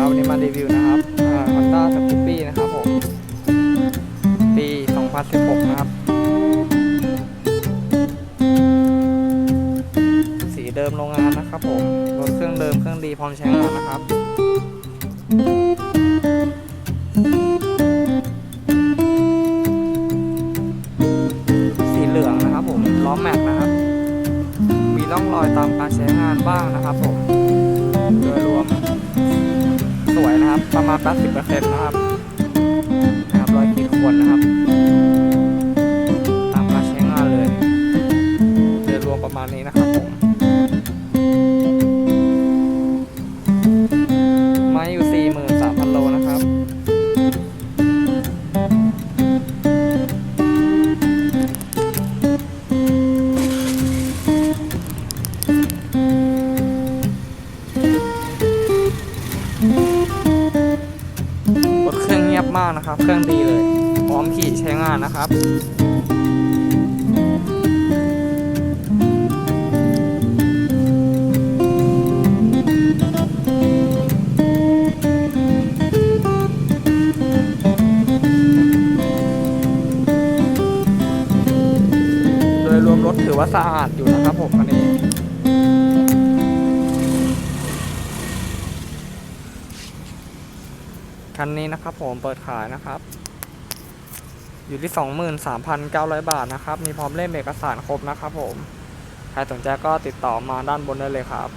ับวันนี้มารีวิวนะครับฮอนด้าสกูปี้นะครับผม ปี 2016 นะครับ สีเดิมโรงงานนะครับผม รถเครื่องเดิมเครื่องดีพร้อมใช้งานนะครับสีเหลืองนะครับผมล้อแม็กนะครับ มีร่องรอยตามการใช้งานบ้างนะครับผม วยนะครับ ประมาณ80%นะครับนะครับรอยขีดข่วนนะครับ ตามการใช้งานเลยโดยรวมประมาณนี้นะครับ ยบมากนะครับ เครื่องดีเลย พร้อมขี่ใช้งานนะครับโดยรวมรถถือว่าสะอาดอยู่นะครับผมคันนี้ คันนี้นะครับผมเปิดขายนะครับ อยู่ที่ 23,900 บาทนะครับ มีพร้อมเล่มเอกสารครบนะครับผม ใครสนใจก็ติดต่อมาด้านบนได้เลยครับ